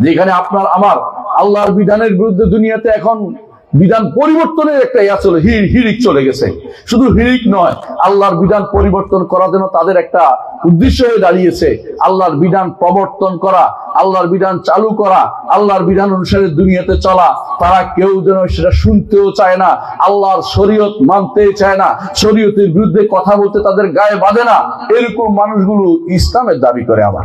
যেখানে আপনার আমার আল্লাহর বিধানের বিরুদ্ধে দুনিয়াতে এখন বিধান পরিবর্তনের একটা ইয়া চলে হি- হিড়িক চলে গেছে। শুধু হিড়িক নয়, আল্লাহর বিধান পরিবর্তন করার জন্য তাদের একটা উদ্দেশ্য হয়ে দাঁড়িয়েছে। আল্লাহর বিধান প্রবর্তন করা, আল্লাহর বিধান চালু করা, আল্লাহর বিধান অনুসারে দুনিয়াতে চলা, তারা কেউ যেন সেটা শুনতেও চায় না, আল্লাহর শরীয়ত মানতে চায় না, শরীয়তের বিরুদ্ধে কথা বলতে তাদের গায়ে বাঁধে না, এরকম মানুষগুলো ইসলামের দাবি করে আবার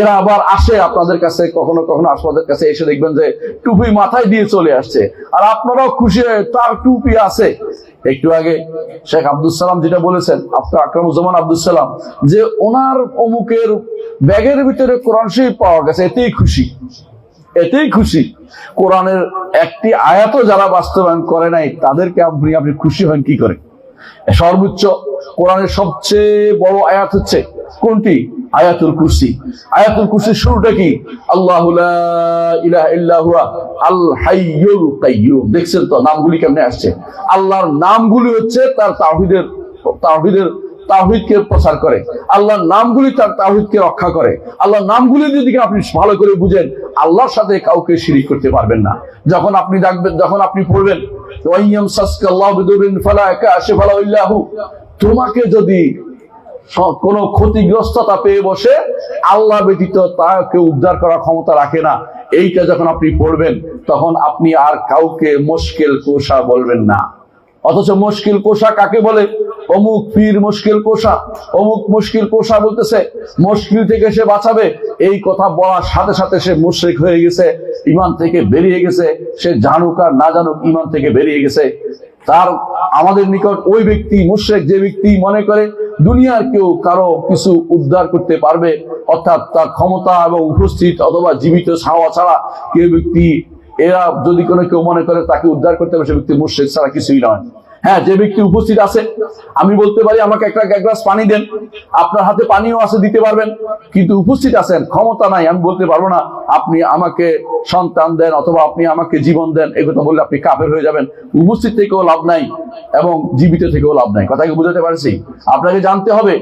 এরা আবার আসে আপনাদের কাছে, কখনো কখনো আপনাদের কাছে এসে দেখবেন যে টুপি মাথায় দিয়ে চলে আসছে। আর আপনারাও খুশি হয়ে তার টুপি আছে। একটু আগে শেখ আব্দুল সালাম যেটা বলেছেন আপনার আকরামুজ্জামান আব্দুল সালাম, যে ওনার অমুকের ব্যাগের ভিতরে কোরআন শরীফ পাওয়া গেছে, এতেই খুশি। এতেই খুশি। কোরআনের একটি আয়াতও যারা বাস্তবায়ন করে নাই, তাদেরকে আপনি আপনি খুশি হন কি করে? সর্বোচ্চ কোরআনের সবচেয়ে বড় আয়াত হচ্ছে কোনটি? আয়াতুল কুরসি। আয়াতুল কুরসির শুরুটা কি? আল্লাহ দেখছেন তো, নামগুলি কেমনে আসছে? আল্লাহর নামগুলি হচ্ছে তার তাহিদের তাওহীদের তাওহীদকে প্রচার করে। আল্লাহর নামগুলি তার তাওহীদকে রক্ষা করে। আল্লাহর নামগুলি যদি আপনি ভালো করে বুঝেন, আল্লাহর সাথে কাউকে শিরিক করতে পারবেন না। যখন আপনি ডাকবেন যখন আপনি পড়বেন তোমাকে যদি কোনো ক্ষতিগ্রস্ততা পেয়ে বসে, আল্লাহ ব্যতীত তাকে উদ্ধার করার ক্ষমতা রাখে না। এইটা যখন আপনি পড়বেন, তখন আপনি আর কাউকে মুশকিল কোষা বলবেন না। অথচ মুশকিল কোষা কাকে বলে? অমুক পীর মুশকিল কোষা, অমুক মুশকিল কোষা বলতেছে, মুশকিল থেকে সে বাঁচাবে। এই কথা বলার সাথে সাথে সে মুশরিক হয়ে গেছে, ইমান থেকে বেরিয়ে গেছে, সে জানুক আর না জানুক ইমান থেকে বেরিয়ে গেছে। তার, আমাদের নিকট ওই ব্যক্তি, মুশ্রেক যে ব্যক্তি মনে করে, দুনিয়ার কেউ কারও কিছু উদ্ধার করতে পারবে, অর্থাৎ তার ক্ষমতা এবং উপস্থিত অথবা জীবিত ছাওয়া ছাড়া কেউ ব্যক্তি এরা যদি কোনো কেউ মনে করে তাকে উদ্ধার করতে পারবে সে ব্যক্তি মুশরিক ছাড়া কিছুই নয়। হ্যাঁ যে ব্যক্তি উপস্থিত আছে, আমি বলতে পারি, আমাকে একটা এক গ্লাস পানি দেন। আপনার হাতে পানিও আছে, দিতে পারবেন। কিন্তু উপস্থিত আছেন, ক্ষমতা নাই, আমি বলতে পারব না, আপনি আমাকে সন্তান দেন অথবা আপনি আমাকে জীবন দেন এই কথা বললে আপনি কাফের হয়ে যাবেন। উপস্থিত থেকেও লাভ নাই এবং জীবিত থেকেও লাভ নাই। কথাকে বুঝাতে পারছি? আপনাকে জানতে হবে,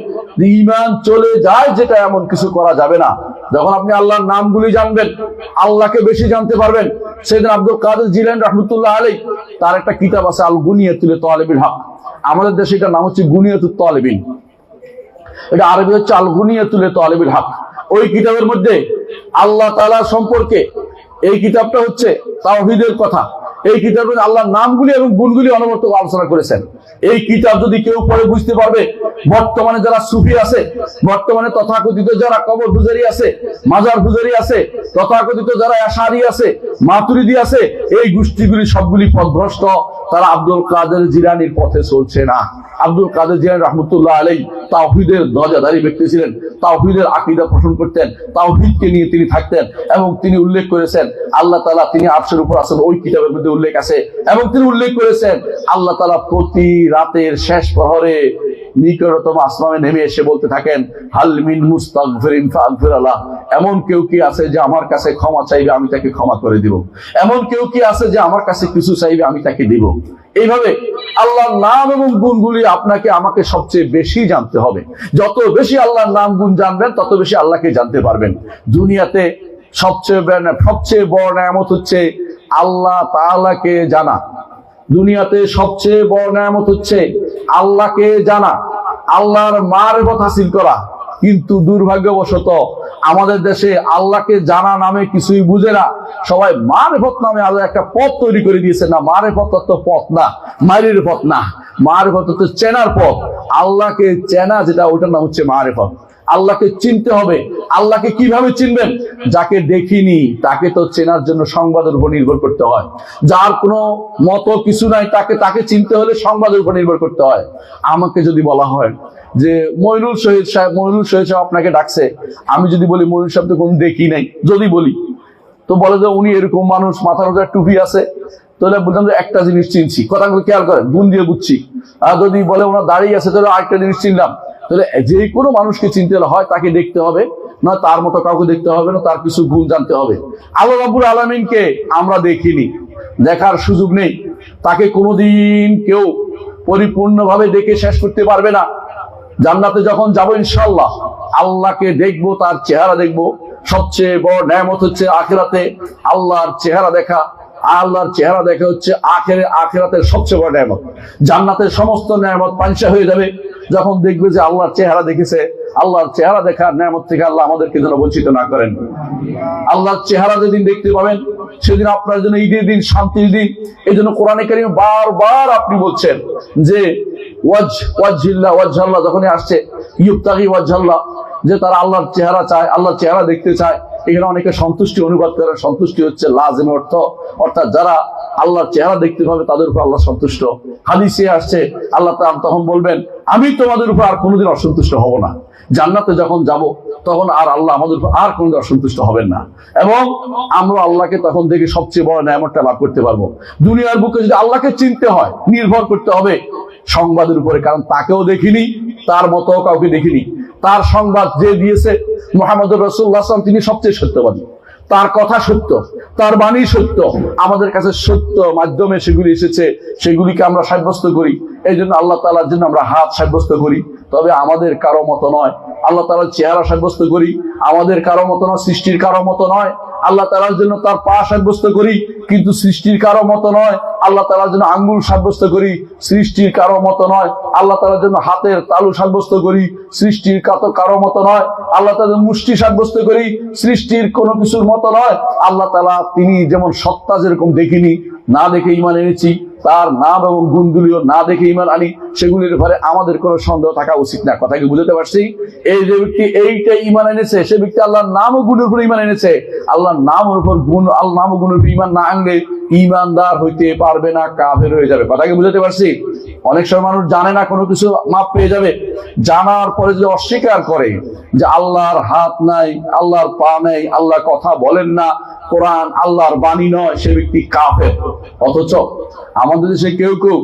ইমান চলে যায় যেটা এমন কিছু করা যাবে না। যখন আপনি আল্লাহর নামগুলি জানবেন, আল্লাহকে বেশি জানতে পারবেন, সেদিন আব্দুল কাদের জিলেন রহমতুল্লাহ আলী তার একটা কিতাব আছে আল গুনিয়াতুল তালেবিন হক। আমাদের দেশে এটার নাম হচ্ছে গুনিয়াতুল তালেবিন। এটা আরবি হচ্ছে আল গুনিয়াতুল তালেবিন হক। ওই কিতাবের মধ্যে আল্লাহ তালা সম্পর্কে এই কিতাবটা হচ্ছে তাওহিদের কথা। এই কিতাবের আল্লাহর নামগুলি এবং গুণগুলি অনবর্ত আলোচনা করেছেন। এই কিতাব যদি কেউ পরে বুঝতে পারবে, বর্তমানে যারা সুফি আছে, বর্তমানে তথাকথিত যারা কবর পূজারি আছে, মাজার পূজারি আছে, তথাকথিত যারা আশারি আছে, মাতুরিদি আছে, এই গোষ্ঠীগুলি সবগুলি পথভ্রষ্ট তারা আব্দুল কাদের জিরানির পথে চলছে না। আব্দুল কাদের জিলানি রহমতুল্লাহ আলাই তাওহিদের ধ্বজাধারী ব্যক্তি ছিলেন, তাওহিদের আকিদা পোষণ করতেন, তাওহিদকে নিয়ে তিনি থাকতেন এবং তিনি উল্লেখ করেছেন, আল্লাহ তালা তিনি আপসের উপর আছেন, ওই কিতাবের মধ্যে উল্লেখ আছে এবং তিনি উল্লেখ করেছেন, আল্লাহ তালা প্রতি রাতের শেষ প্রহরে নিকটতম আসমানে নেমে এসে বলতে থাকেন হালমিন মুস্তাগফিরিন ফাগফিরাল্লাহ এমন কেউ কি আছে যে আমার কাছে ক্ষমা চাইবে, আমি তাকে ক্ষমা করে দিব? এমন কেউ কি আছে যে আমার কাছে কিছু চাইবে, আমি তাকে দিব? এইভাবে আল্লাহর নাম এবং গুণগুলি আপনাকে, আমাকে সবচেয়ে বেশি জানতে হবে। যত বেশি আল্লাহর নাম, গুণ জানবেন, তত বেশি আল্লাহকে জানতে পারবেন। দুনিয়াতে সবচেয়ে সবচেয়ে বড় নামত হচ্ছে আল্লাহ তাআলাকে জানা। দুনিয়াতে সবচেয়ে বড় নামত হচ্ছে আল্লাহকে জানা, আল্লাহর মারফত হাসিল করা। কিন্তু দুর্ভাগ্যবশত আমাদের দেশে আল্লাহকে জানা নামে কিছুই বুঝে না। সবাই মারফত নামে আল্লাহ একটা পথ তৈরি করে দিয়েছে না মারেফত তো পথ না, মারির পথ না। মারেফত তো চেনার পথ। আল্লাহকে চেনা যেটা, ওটার নাম হচ্ছে মারেফত আল্লাহকে চিনতে হবে। আল্লাহকে কীভাবে চিনবেন? যাকে দেখিনি, তাকে তো চেনার জন্য সংবাদের উপর নির্ভর করতে হয়। যার কোনো মতো কিছু নাই, তাকে তাকে চিনতে হলে সংবাদের উপর নির্ভর করতে হয়। আমাকে যদি বলা হয় যে, মইনুল শহীদ সাহেব, মইনুল শহীদ সাহেব আপনাকে ডাকছে। আমি যদি বলি, মইনুল সাহেব তো কোনো দেখি নাই। যদি বলি, তো বলে যে উনি এরকম মানুষ, মাথার উপরে টুপি আছে। তাহলে বললাম যে একটা জিনিস চিনছি। কথাগুলো খেয়াল করেন, গুণ দিয়ে বুঝছি। আর যদি বলে ওনার দাঁড়িয়ে আছে, তাহলে আরেকটা জিনিস চিনলাম। তাহলে যে কোনো মানুষকে চিনতে হলে হয় তাকে দেখতে হবে, না তার মতো কাউকে দেখতে হবে, না তার কিছু গুণ জানতে হবে। আল্লাহ রাব্বুল আলমিনকে আমরা দেখিনি, দেখার সুযোগ নেই। তাকে কোনোদিন কেউ পরিপূর্ণভাবে দেখে শেষ করতে পারবে না। জান্নাতে যখন যাব ইনশাল্লাহ আল্লাহকে দেখব, তার চেহারা দেখব। সবচেয়ে বড় ন্যামত হচ্ছে আখেরাতে আল্লাহর চেহারা দেখা। আল্লাহর চেহারা দেখা হচ্ছে আখেরে আখেরাতের সবচেয়ে বড় ন্যামত। জান্নাতের সমস্ত ন্যামত পাঞ্চা হয়ে যাবে। যখন দেখবে যে আল্লাহর চেহারা দেখেছে, আল্লাহর চেহারা দেখার ন্যামত থেকে আল্লাহ আমাদেরকে যেন বঞ্চিত না করেন। আল্লাহর চেহারা যেদিন দেখতে পাবেন, সেদিন আপনার জন্য ঈদের দিন, শান্তির দিন। এই জন্য কোরআনে কারিম বারবার আপনি বলছেন যে, ওয়াজ ওয়াজিল্লা ওয়াজাল্লাহ যখনই আসছে ইউক্তাগি ওয়াজাল্লাহ যে তারা আল্লাহর চেহারা চায়, আল্লাহর চেহারা দেখতে চায়। এখানে অনেকে সন্তুষ্টি অনুবাদ করে সন্তুষ্টি হচ্ছে লাজেম অর্থ। অর্থাৎ যারা আল্লাহর চেহারা দেখতে পাবে, তাদের উপর আল্লাহ সন্তুষ্ট। হাদিসে আসছে, আল্লাহ তাআলা তখন বলবেন, আমি তোমাদের উপর আর কোনোদিন অসন্তুষ্ট হব না। জান্নাতে যখন যাব, তখন আর আল্লাহ আমাদের উপর আর কোনোদিন অসন্তুষ্ট হবেন না। এবং আমরা আল্লাহকে তখন দেখে সবচেয়ে বড় ন্যায়ামতটা লাভ করতে পারব। দুনিয়ার বুকে যদি আল্লাহকে চিনতে হয়, নির্ভর করতে হবে সংবাদের উপরে, কারণ তাকেও দেখিনি, তার মতো কাউকে দেখিনি। তার সংবাদ যে দিয়েছে মোহাম্মদ রসুল্লাহ তিনি সবচেয়ে সত্যবাদী। তার কথা সত্য, তার বাণী সত্য, আমাদের কাছে সত্য মাধ্যমে সেগুলি এসেছে, সেগুলিকে আমরা সাব্যস্ত করি। এই জন্য আল্লাহ তালার জন্য আমরা হাত সাব্যস্ত করি। তবে আমাদের কারও মতো নয়। আল্লাহ তালার চেহারা সাব্যস্ত করি। আমাদের কারও মতো নয়, সৃষ্টির কারও মতো নয়। আল্লাহ তালার জন্য তার পা সাব্যস্ত করি, কিন্তু সৃষ্টির কারও মতো নয়। আল্লাহ তালার জন্য আঙ্গুল সাব্যস্ত করি, সৃষ্টির কারও মতো নয়। আল্লাহ তালার জন্য হাতের তালু সাব্যস্ত করি, সৃষ্টির কাতো কারও মতো নয়। আল্লাহ তালা মুষ্টি সাব্যস্ত করি, সৃষ্টির কোনো কিছুর মতো নয়। আল্লাহ তালা তিনি যেমন সত্তা যেরকম দেখিনি, না দেখে ইমান এনেছি তার নাম এবং গুণগুলিও না দেখে ইমান আনি সেগুলির ব্যাপারে আমাদের কোনো সন্দেহ থাকা উচিত না। কথা কি বুঝতে পারছি? এই যে ব্যক্তি এইটা ইমান এনেছে, সে ব্যক্তি আল্লাহর নাম ও গুণের উপর ইমান এনেছে। আল্লাহর নামের উপর গুণ আল্লাহ নাম ও গুণের উপর ইমান না আনলে ইমানদার হইতে পারবে না, কাফের হয়ে যাবে। কথা কি বুঝতে পারছি? অনেক সময় মানুষ জানে না কোনো কিছু মাপ পেয়ে যাবে। জানার পরে যদি অস্বীকার করে যে আল্লাহর হাত নাই, আল্লাহর পা নেই আল্লাহ কথা বলেন না। কোরআন আল্লাহর বাণী নয়, সে ব্যক্তি কাফের। অথচ আমাদের দেশে কেউ কেউ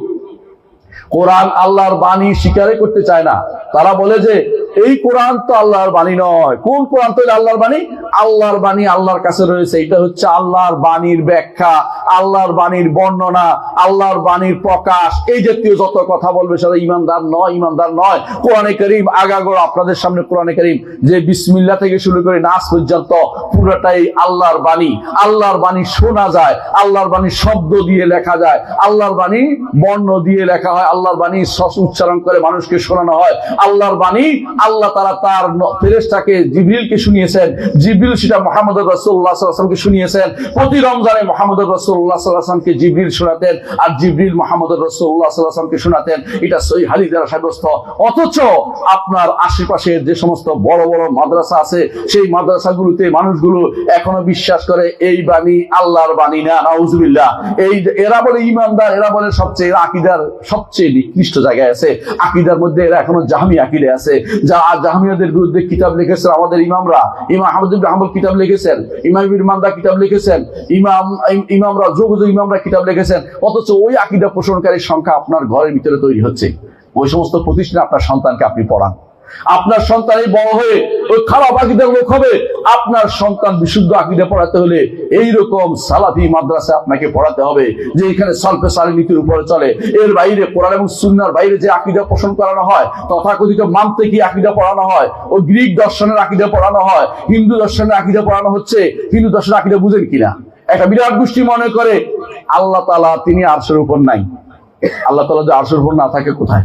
কোরআন আল্লাহর বাণী স্বীকারই করতে চায় না। তারা বলে যে এই কোরআন তো আল্লাহর বাণী নয়। কোন কোরআন তো আল্লাহর বাণী? আল্লাহর বাণী আল্লাহর কাছে রয়েছে। এটা হচ্ছে আল্লাহর বাণীর ব্যাখ্যা, আল্লাহর বাণীর বর্ণনা, আল্লাহর বাণীর প্রকাশ। এই জাতীয় যত কথা বলবে সেটা ইমানদার নয় ইমানদার নয়। কোরআনে করিম, আগাগোড় আপনাদের সামনে কোরআনে করিম। যে বিসমিল্লা থেকে শুরু করে নাচ পর্যন্ত পুরোটাই আল্লাহর বাণী। আল্লাহর বাণী শোনা যায়, আল্লাহর বাণী শব্দ দিয়ে লেখা যায়। আল্লাহর বাণী বর্ণ দিয়ে লেখা হয়, আল্লাহর বাণী উচ্চারণ করে মানুষকে শোনানো হয়। আল্লাহর বাণী আল্লাহ তারা তার ফেরেশতাকে জিবরিলকে শুনিয়েছেন, জিবরিল সেটা মোহাম্মদ ওয়াসাল্লামকে শুনিয়েছেন, প্রতি রমজানে মোহাম্মদ আলাইহি জিবরিল শোনাতেন আর জিবরিল মোহাম্মদ সাল্লাল্লাহু শোনাতেন। এটা সহি হাদিস দ্বারা সাব্যস্ত। অথচ আপনার আশেপাশে যে সমস্ত বড় বড় মাদ্রাসা আছে, সেই মাদ্রাসাগুলোতে মানুষগুলো এখনও বিশ্বাস করে, এই বাণী আল্লাহর বাণী না, নাউজুবিল্লাহ। এই এরা বলে ইমানদার, এরা বলে সবচেয়ে আকিদার সবচেয়ে নিকৃষ্ট জায়গায় আছে। আকিদার মধ্যে এরা এখনও জাহামি আকিদে আছে। জাহামিয়াদের বিরুদ্ধে কিতাব লিখেছেন, আমাদের ইমামরা, ইমাম আহমদ ইবনে কিতাব লিখেছেন, ইমাম মান্দা কিতাব লিখেছেন, ইমাম ইমামরা যোগ ইমামরা কিতাব লিখেছেন, অথচ ওই আকিদা পোষণকারীর সংখ্যা আপনার ঘরের ভিতরে তৈরি হচ্ছে। ওই সমস্ত প্রতিষ্ঠানে আপনার সন্তানকে আপনি পড়ান। আপনার সন্তান এই বড় হয়ে ওই খারাপ আকিদার লোক হবে, আপনার সন্তান বিশুদ্ধ আকিদা পড়াতে হলে এই রকম সালাফি মাদ্রাসা আপনাকে পড়াতে হবে, যে এখানে সল্পে সালি নীতির উপরে চলে। এর বাইরে কোরআন এবং সুন্নার বাইরে যে আকিদা পোষণ করানো হয়, তথাকথিত মানতে কি আকিদা পড়ানো হয় ও গ্রিক দর্শনের আকিদা পড়ানো হয়, হিন্দু দর্শনের আকিদা পড়ানো হচ্ছে, হিন্দু দর্শনের আকিদা বুঝেন কিনা? একটা বিরাট গোষ্ঠী মনে করে, আল্লাহ তালা তিনি আরশের উপর নাই। আল্লাহ তালা যে আরশের উপর না থাকে, কোথায়?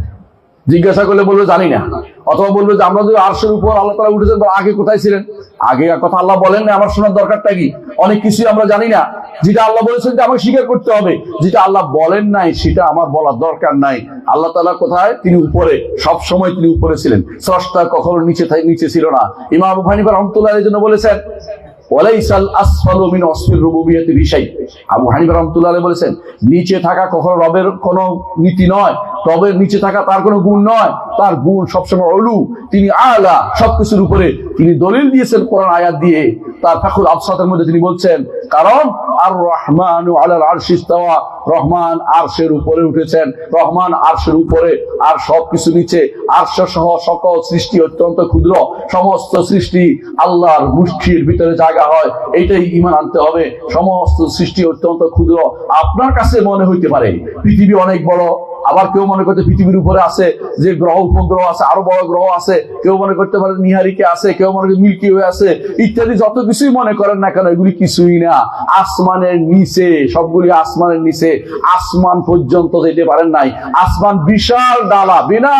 জিজ্ঞাসা করলে বলবে জানি না। অথবা বলবে যে, আমরা যদি আরশের উপর আল্লাহ তালা উঠেছেন আগে কোথায় ছিলেন? আগে কথা আল্লাহ বলেন না আমার শোনার দরকারটা কি? অনেক কিছুই আমরা জানি না। যেটা আল্লাহ বলেছেন যে, আমাকে স্বীকার করতে হবে। যেটা আল্লাহ বলেন নাই, সেটা আমার বলার দরকার নাই। আল্লাহ তালা কোথায়? তিনি উপরে। সব সময় তিনি উপরে ছিলেন। স্রষ্টা কখনো নিচে নিচে ছিল না। ইমাম হানিফা রহমতুল্লাহ এই জন্য বলেছেন আবু হানিফা রাহমাতুল্লাহ বলেছেন, নিচে থাকা কখনো রবের কোনো নীতি নয় রবের নিচে থাকা তার কোনো গুণ নয়। তার গুণ সবসময় অলু তিনি আলা, সবকিছুর উপরে তিনি দলিল দিয়েছেন কোরআন আয়াত দিয়ে। তার ফাকুল আবসাতের মধ্যে তিনি বলছেন, কারণ আর রহমান আলাল আরশি ইস্তাওয়া, রহমান আরশের উপরে উঠেছেন। রহমান আরশের উপরে আর সবকিছু নিচে আরশ সহ সকল সৃষ্টি অত্যন্ত ক্ষুদ্র। সমস্ত সৃষ্টি আল্লাহর মুষ্টির ভিতরে জায়গা হয়। এইটাই ইমান আনতে হবে। সমস্ত সৃষ্টি অত্যন্ত ক্ষুদ্র। আপনার কাছে মনে হইতে পারে, পৃথিবী অনেক বড়। আবার কেউ মনে করতে পৃথিবীর উপরে আছে, যে গ্রহ, উপগ্রহ আছে, আরও বড় গ্রহ আছে, কেউ মনে করতে পারে নিহারিকে আছে, কেউ মনে করে মিল্কি হয়ে আছে, ইত্যাদি যত কিছুই মনে করেন না কেন, এগুলি কিছুই না। আসমানের নিচে, সবগুলি আসমানের নিচে, আসমান পর্যন্ত যেতে পারেন নাই। আসমান বিশাল ডালা, বিনা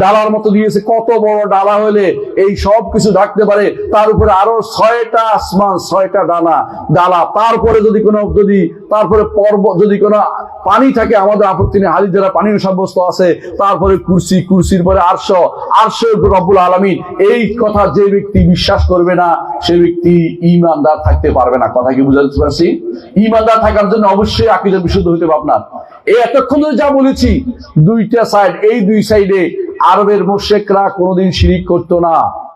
ডালার মতো দিয়েছে। কত বড় ডালা হলে এই সব কিছু ঢাকতে পারে? তার উপরে আরও ছয়টা আসমান, ছয়টা ডালা। ডালা, তারপরে যদি কোনো, যদি তারপরে পর্বত যদি কোনো পানি থাকে, আমাদের আপত্তি নেই। হাদিস যারা পানির সাব্যস্ত আছে। তারপরে কুরসি, কুরসির পরে আরশ। আরশ রব্বুল আলমিন। এই কথা যে ব্যক্তি বিশ্বাস করবে না, সে ব্যক্তি ইমানদার থাকতে পারবে না। কথা কি বুঝাতে পারছি? ইমানদার থাকার জন্য অবশ্যই আকিদা বিশুদ্ধ হইতে হবে আপনার। এই এতক্ষণ যা বলেছি, দুইটা সাইড এই দুই সাইডে আরবের মোশেকরা কোনোদিন শিরিক করতো না।